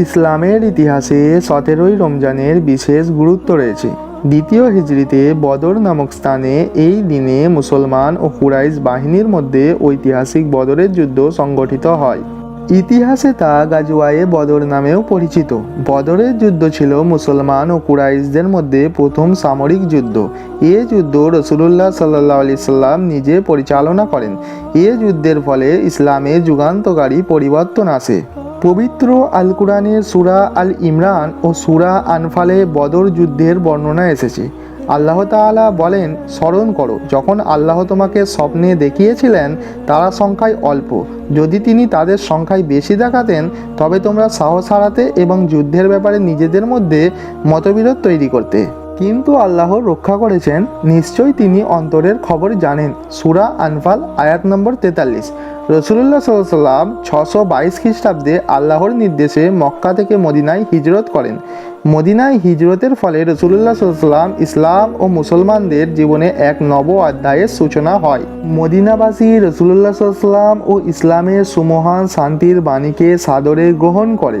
ইসলামের ইতিহাসে সতেরোই রমজানের বিশেষ গুরুত্ব রয়েছে। দ্বিতীয় হিজড়িতে বদর নামক স্থানে এই দিনে মুসলমান ও কুরাইশ বাহিনীর মধ্যে ঐতিহাসিক বদরের যুদ্ধ সংগঠিত হয়। ইতিহাসে তা গাজুয়ায়ে বদর নামেও পরিচিত। বদরের যুদ্ধ ছিল মুসলমান ও কুরাইশদের মধ্যে প্রথম সামরিক যুদ্ধ। এ যুদ্ধ রসুলুল্লাহ সাল্লাহ আলি সাল্লাম নিজে পরিচালনা করেন। এ যুদ্ধের ফলে ইসলামে যুগান্তকারী পরিবর্তন আসে। পবিত্র আল কুরআনের সুরা আল ইমরান ও সুরা আনফালে বদর যুদ্ধের বর্ণনা এসেছে। আল্লাহ তাআলা বলেন, স্মরণ করো, যখন আল্লাহ তোমাকে স্বপ্নে দেখিয়েছিলেন, তারা সংখ্যায় অল্প। যদি তিনি তাদের সংখ্যায় বেশি দেখাতেন, তবে তোমরা সাহস হারাতে এবং যুদ্ধের ব্যাপারে নিজেদের মধ্যে মতবিরোধ তৈরি করতে। কিন্তু আল্লাহ রক্ষা করেছেন, নিশ্চয়ই তিনি অন্তরের খবর জানেন। সুরা আনফাল, আয়াত নম্বর তেতাল্লিশ। রসুল্লাহ সাল্লাম ছশো বাইশ খ্রিস্টাব্দে আল্লাহর নির্দেশে মক্কা থেকে মদিনায় হিজরত করেন। মদিনায় হিজরতের ফলে রসুল্লাহ সাল্লাম ইসলাম ও মুসলমানদের জীবনে এক নব অধ্যায়ের সূচনা হয়। মদিনাবাসী রসুল্লাহ সাল্লাম ও ইসলামের সুমহান শান্তির বাণীকে সাদরে গ্রহণ করে।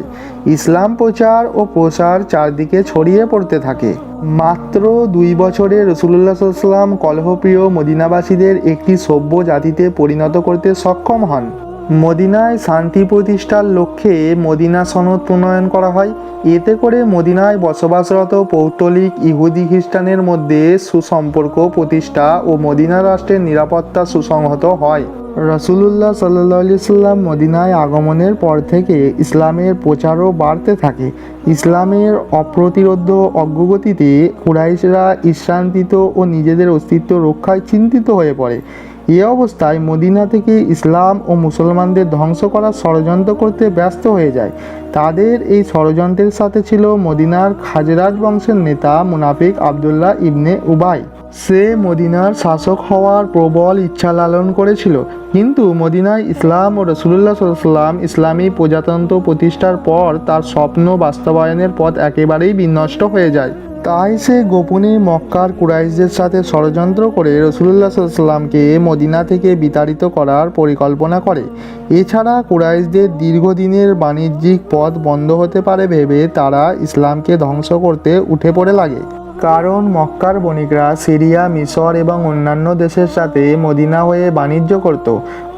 ইসলাম প্রচার ও প্রসার চারদিকে ছড়িয়ে পড়তে থাকে। মাত্র দুই বছরে রসুল্লাহ সাল্লাম কলহপ্রিয় মদিনাবাসীদের একটি সভ্য জাতিতে পরিণত করতে সক্ষম হন। মদিনায় শান্তি প্রতিষ্ঠার লক্ষ্যে মদিনা সনদ প্রণয়ন করা হয়। এতে করে মদিনায় বসবাসরত পৌত্তলিক ইহুদি খ্রিস্টানের মধ্যে সুসম্পর্ক প্রতিষ্ঠা ও মদিনা রাষ্ট্রের নিরাপত্তা সুসংহত হয়। রসুলুল্লাহ সাল্লি সাল্লাম মদিনায় আগমনের পর থেকে ইসলামের প্রচারও বাড়তে থাকে। ইসলামের অপ্রতিরোধ অগ্রগতিতে কুরাইশরা ঈশান্তিত ও নিজেদের অস্তিত্ব রক্ষায় চিন্তিত হয়ে পড়ে। এ অবস্থায় মদিনা থেকে ইসলাম ও মুসলমানদের ধ্বংস করার ষড়যন্ত্র করতে ব্যস্ত হয়ে যায়। তাদের এই ষড়যন্ত্রের সাথে ছিল মদিনার খাজরাজ বংশের নেতা মুনাফিক আবদুল্লাহ ইবনে উবাই। সে মদিনার শাসক হওয়ার প্রবল ইচ্ছা লালন করেছিল। কিন্তু মদিনায় ইসলাম ও রসুল্লাহ সাল্লাম ইসলামী প্রজাতন্ত্র প্রতিষ্ঠার পর তার স্বপ্ন বাস্তবায়নের পথ একেবারেই বিনষ্ট হয়ে যায়। তাই সে গোপনে মক্কার কুরাইশদের সাথে ষড়যন্ত্র করে রসুল্লাহ সাল্লামকে মদিনা থেকে বিতাড়িত করার পরিকল্পনা করে। এছাড়া কুরাইশদের দীর্ঘদিনের বাণিজ্যিক পথ বন্ধ হতে পারে ভেবে তারা ইসলামকে ধ্বংস করতে উঠে পড়ে লাগে। কারণ মক্কার বণিকরা সিরিয়া, মিশর এবং অন্যান্য দেশের সাথে মদিনা হয়ে বাণিজ্য করত।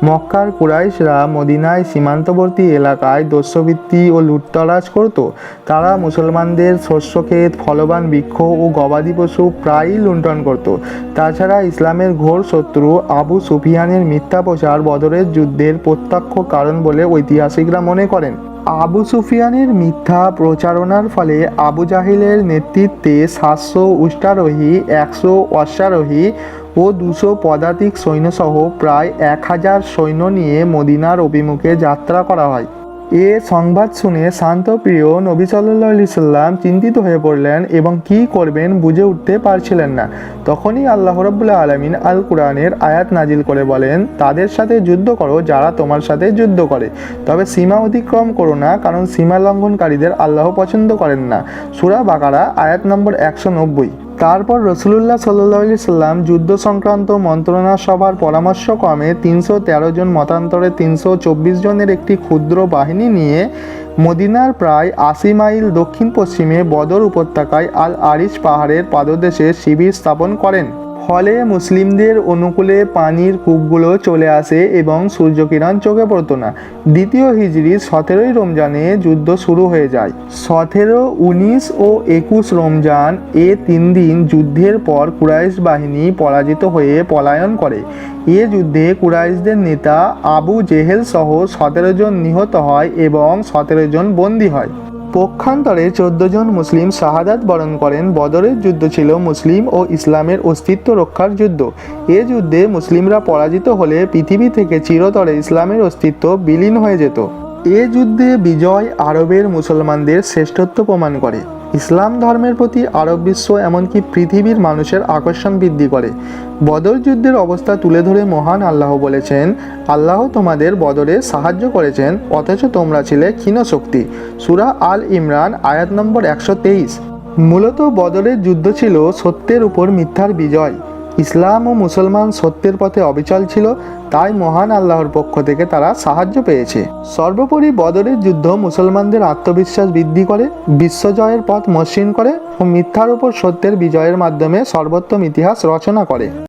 মক্কার কুরাইশরা মদিনায় সীমান্তবর্তী এলাকায় দস্যবৃত্তি ও লুটতরাজ করত। তারা মুসলমানদের শস্যক্ষেত ফলবান বৃক্ষ ও গবাদি পশু প্রায়ই লুণ্ঠন করত। তাছাড়া ইসলামের ঘোর শত্রু আবু সুফিয়ানের মিথ্যা প্রচার বদরের যুদ্ধের প্রত্যক্ষ কারণ বলে ঐতিহাসিকরা মনে করেন। আবু সুফিয়ানের মিথ্যা প্রচারণার ফলে আবু জাহিলের নেতৃত্বে সাতশো উষ্টারোহী, একশো অশ্বারোহী ও দুশো পদাতিক সৈন্যসহ প্রায় এক হাজার সৈন্য নিয়ে মদিনার অভিমুখে যাত্রা করা হয়। এ সংবাদ শুনে শান্তপ্রিয় নবী সাল্লি সাল্লাম চিন্তিত হয়ে পড়লেন এবং কি করবেন বুঝে উঠতে পারছিলেন না। তখনই আল্লাহ রব্বুল্লাহ আলমিন আল কোরআনের আয়াত নাজিল করে বলেন, তাদের সাথে যুদ্ধ করো, যারা তোমার সাথে যুদ্ধ করে। তবে সীমা অতিক্রম করো না, কারণ সীমা লঙ্ঘনকারীদের আল্লাহ পছন্দ করেন না। সুরা বাকারা, আয়াত নম্বর একশো নব্বই। তারপর রসুলুল্লাহ সাল্লি সাল্লাম যুদ্ধ সংক্রান্ত মন্ত্রণা সভার পরামর্শক্রমে তিনশো তেরো জন মতান্তরে তিনশো চব্বিশ জনের একটি ক্ষুদ্র বাহিনী নিয়ে মদিনার প্রায় আশি মাইল দক্ষিণ পশ্চিমে বদর উপত্যকায় আল আরিশ পাহাড়ের পাদদেশে শিবির স্থাপন করেন। ফলে মুসলিমদের অনুকূলে পানির কূপগুলো চলে আসে এবং সূর্যকিরণ চোখে পড়তো না। দ্বিতীয় হিজড়ি সতেরোই রমজানে যুদ্ধ শুরু হয়ে যায়। সতেরো, উনিশ ও একুশ রমজান এ তিন দিন যুদ্ধের পর কুরাইশ বাহিনী পরাজিত হয়ে পলায়ন করে। এ যুদ্ধে কুরাইশদের নেতা আবু জেহেল সহ সতেরো জন নিহত হয় এবং সতেরো জন বন্দী হয়। পক্ষান্তরে চোদ্দ জন মুসলিম শাহাদাত বরণ করেন। বদরের যুদ্ধ ছিল মুসলিম ও ইসলামের অস্তিত্ব রক্ষার যুদ্ধ। এ যুদ্ধে মুসলিমরা পরাজিত হলে পৃথিবী থেকে চিরতরে ইসলামের অস্তিত্ব বিলীন হয়ে যেত। এ যুদ্ধে বিজয় আরবের মুসলমানদের শ্রেষ্ঠত্ব প্রমাণ করে। ইসলাম ধর্মের প্রতি আরব বিশ্ব এমনকি পৃথিবীর মানুষের আকর্ষণ বৃদ্ধি করে। বদর যুদ্ধের অবস্থা তুলে ধরে মহান আল্লাহ বলেছেন, আল্লাহ তোমাদের বদরে সাহায্য করেছেন, অথচ তোমরা ছিলে ক্ষীণ শক্তি। সুরা আল ইমরান, আয়াত নম্বর একশো তেইশ। মূলত বদরের যুদ্ধ ছিল সত্যের উপর মিথ্যার বিজয়। ইসলাম ও মুসলমান সত্যের পথে অবিচল ছিল, তাই মহান আল্লাহর পক্ষ থেকে তারা সাহায্য পেয়েছে। সর্বোপরি বদরের যুদ্ধ মুসলমানদের আত্মবিশ্বাস বৃদ্ধি করে বিশ্বজয়ের পথ মসৃণ করে ও মিথ্যার উপর সত্যের বিজয়ের মাধ্যমে সর্বোত্তম ইতিহাস রচনা করে।